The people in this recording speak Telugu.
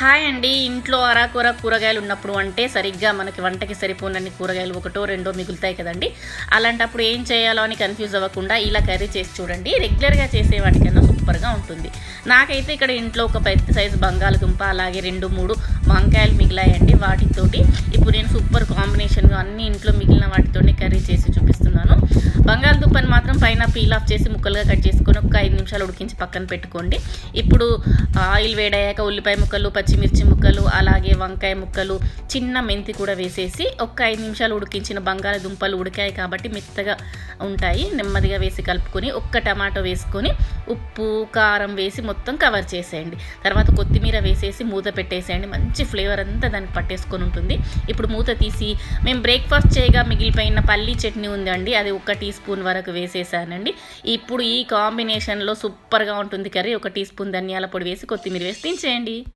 హాయ్ అండి. ఇంట్లో అరాకూర కూరగాయలు ఉన్నప్పుడు అంటే సరిగ్గా మనకి వంటకి సరిపోనన్ని కూరగాయలు ఒకటో రెండో మిగులుతాయి కదండి. అలాంటప్పుడు ఏం చేయాలో అని కన్ఫ్యూజ్ అవ్వకుండా ఇలా కర్రీ చేసి చూడండి. రెగ్యులర్గా చేసే వాటికన్నా సూపర్గా ఉంటుంది. నాకైతే ఇక్కడ ఇంట్లో ఒక పెద్ద సైజు బంగాళదుంప అలాగే రెండు మూడు వంకాయలు మిగిలాయండి. వాటితోటి ఇప్పుడు నేను సూపర్ కాంబినేషన్గా అన్ని ఇంట్లో మిగిలిన వాటితోనే కర్రీ చేసి చూపిస్తున్నాను. బంగాళదుంపని మాత్రం పైన పీల్ ఆఫ్ చేసి ముక్కలుగా కట్ చేసుకొని ఒక ఐదు నిమిషాలు ఉడికించి పక్కన పెట్టుకోండి. ఇప్పుడు ఆయిల్ వేడయ్యాక ఉల్లిపాయ ముక్కలు పచ్చిమిర్చి ముక్కలు అలాగే వంకాయ ముక్కలు చిన్న మెంతి కూడా వేసేసి ఒక ఐదు నిమిషాలు ఉడికించిన బంగాళదుంపలు ఉడికాయి కాబట్టి మెత్తగా ఉంటాయి. నెమ్మదిగా వేసి కలుపుకొని ఒక్క టమాటో వేసుకొని ఉప్పు కారం వేసి మొత్తం కవర్ చేసేయండి. తర్వాత కొత్తిమీర వేసేసి మూత పెట్టేసేయండి. మంచి ఫ్లేవర్ అంతా దానికి పట్టేసుకొని ఉంటుంది. ఇప్పుడు మూత తీసి మేము బ్రేక్ఫాస్ట్ చేయగా మిగిలిపోయిన పల్లీ చట్నీ ఉందండి. అది ఒక టీ స్పూన్ వరకు వేసేసానండి. ఇప్పుడు ఈ కాంబినేషన్లో సూపర్గా ఉంటుంది కర్రీ. ఒక టీ స్పూన్ ధనియాల పొడి వేసి కొత్తిమీర వేసి దించేయండి.